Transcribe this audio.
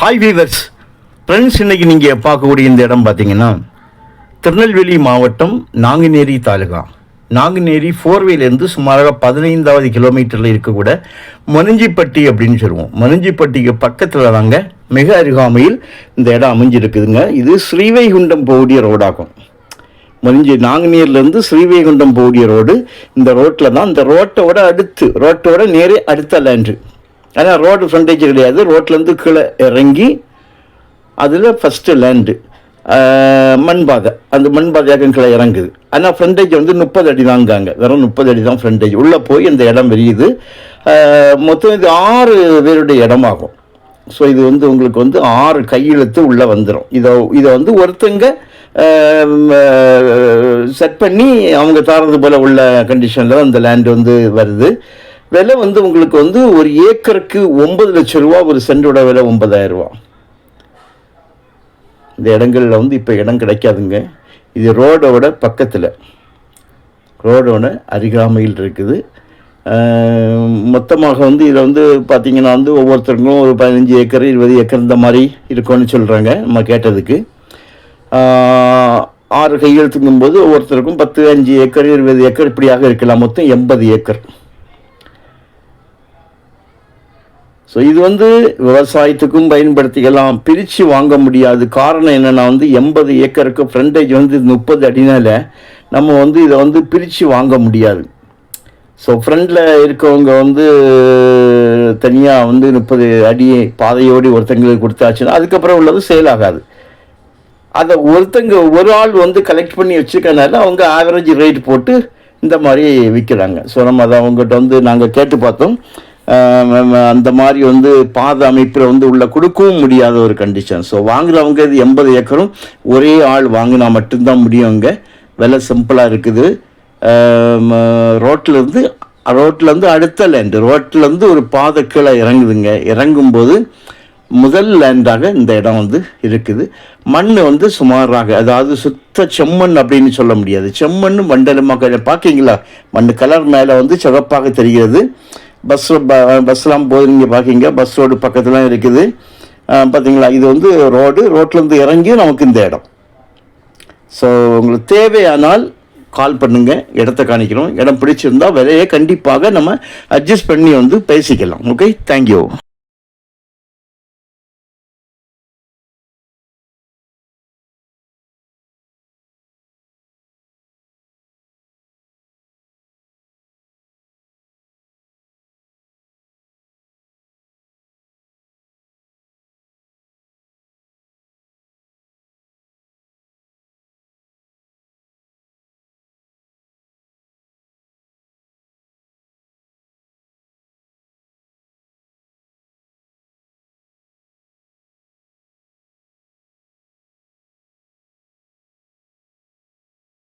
Hi viewers friends இன்னைக்கு நீங்கள் பார்க்கக்கூடிய இந்த இடம் பார்த்தீங்கன்னா திருநெல்வேலி மாவட்டம் நாங்குநேரி தாலுகா. நாங்குநேரி ஃபோர்வேலேருந்து சுமாராக பதினைந்தாவது கிலோமீட்டரில் இருக்கக்கூட மனுஞ்சிப்பட்டி அப்படின்னு சொல்லுவோம். மனுஞ்சிப்பட்டிக்கு பக்கத்தில் தாங்க மிக அருகாமையில் இந்த இடம் அமைஞ்சிருக்குதுங்க. இது ஸ்ரீவைகுண்டம் போகக்கூடிய ரோடாகும். மஞ்சி நாங்குநீர்லேருந்து ஸ்ரீவைகுண்டம் போகக்கூடிய ரோடு. இந்த ரோட்டில் தான் இந்த ரோட்டோட அடுத்து ரோட்டோட நேரே அடுத்த லேண்டு ஆனால் ரோடு ஃப்ரண்டேஜ் கிடையாது. ரோட்லேருந்து கீழே இறங்கி அதில் ஃபஸ்ட்டு லேண்டு மண்பாதை. அந்த மண்பாதையாக கீழே இறங்குது. ஆனால் ஃப்ரண்டேஜ் வந்து முப்பது அடி தாங்காங்க வெறும் முப்பது அடி தான் ஃப்ரண்டேஜ் உள்ளே போய் இந்த இடம் விரியுது. மொத்தம் இது ஆறு பேருடைய இடமாகும். ஸோ இது வந்து உங்களுக்கு வந்து ஆறு கையெழுத்து உள்ளே வந்துடும் இதை இதை வந்து ஒருத்தங்க செட் பண்ணி அவங்க தாரது போல் உள்ள கண்டிஷனில் அந்த லேண்ட் வந்து வருது. விலை வந்து உங்களுக்கு வந்து ஒரு ஏக்கருக்கு ஒன்பது லட்ச ரூபா ஒரு சென்டோட விலை ஒன்பதாயிரம் ரூபா. இந்த இடங்களில் வந்து இப்போ இடம் கிடைக்காதுங்க. இது ரோடோட பக்கத்தில். ரோடோட அருகாமையில் இருக்குது. மொத்தமாக வந்து இதில் வந்து பார்த்திங்கன்னா வந்து ஒவ்வொருத்தருக்கும் ஒரு பதினஞ்சு ஏக்கர் இருபது ஏக்கர் இந்த மாதிரி இருக்கும்னு சொல்கிறாங்க நம்ம கேட்டதுக்கு. ஆறு கையெழுத்துக்கும் போது ஒவ்வொருத்தருக்கும் பத்து அஞ்சு ஏக்கர் இருபது ஏக்கர் இப்படியாக இருக்கலாம். மொத்தம் எண்பது ஏக்கர். ஸோ இது வந்து விவசாயத்துக்கும் பயன்படுத்திக்கலாம். பிரித்து வாங்க முடியாது. காரணம் என்னென்னா வந்து எண்பது ஏக்கருக்கு ஃப்ரண்டேஜ் வந்து முப்பது அடினால நம்ம வந்து இதை வந்து பிரித்து வாங்க முடியாது. ஸோ ஃப்ரண்டில் இருக்கவங்க வந்து தனியாக வந்து முப்பது அடி பாதையோடு ஒருத்தங்களுக்கு கொடுத்தாச்சுன்னா அதுக்கப்புறம் உள்ளது சேல் ஆகாது. அதை ஒருத்தங்க ஒரு ஆள் வந்து கலெக்ட் பண்ணி வச்சுருக்கனால அவங்க ஆவரேஜ் ரேட் போட்டு இந்த மாதிரி விற்கிறாங்க. ஸோ நம்ம அதை அவங்ககிட்ட வந்து நாங்கள் கேட்டு பார்த்தோம். அந்த மாதிரி வந்து பாத அமைப்பில் வந்து உள்ள கொடுக்கவும் முடியாத ஒரு கண்டிஷன் ஸோ வாங்குறவங்க இது எண்பது ஏக்கரும் ஒரே ஆள் வாங்கினா மட்டும்தான் முடியுங்க விலை சிம்பிளாக இருக்குது. ரோட்டிலேருந்து ரோட்டிலேருந்து அடுத்த லேண்டு ரோட்டிலேருந்து ஒரு பாதை கீழே இறங்குதுங்க. இறங்கும்போது முதல் லேண்டாக இந்த இடம் வந்து இருக்குது. மண் வந்து சுமாராக அதாவது சுத்த செம்மண் அப்படின்னு சொல்ல முடியாது. செம்மண் மண்டலமாக பார்க்கீங்களா? மண் கலர் மேலே வந்து சிவப்பாக தெரிகிறது. பஸ் பஸ்லாம் போது நீங்கள் பார்க்கிங்க பஸ் ரோடு பக்கத்தில் இருக்குது. பார்த்தீங்களா இது வந்து ரோடு ரோட்லேருந்து இறங்கி நமக்கு இந்த இடம். ஸோ உங்களுக்கு தேவையானால் கால் பண்ணுங்கள் இடத்த காணிக்கிறோம். இடம் பிடிச்சிருந்தா விலையை கண்டிப்பாக நம்ம அட்ஜஸ்ட் பண்ணி வந்து பேசிக்கலாம். Okay thank you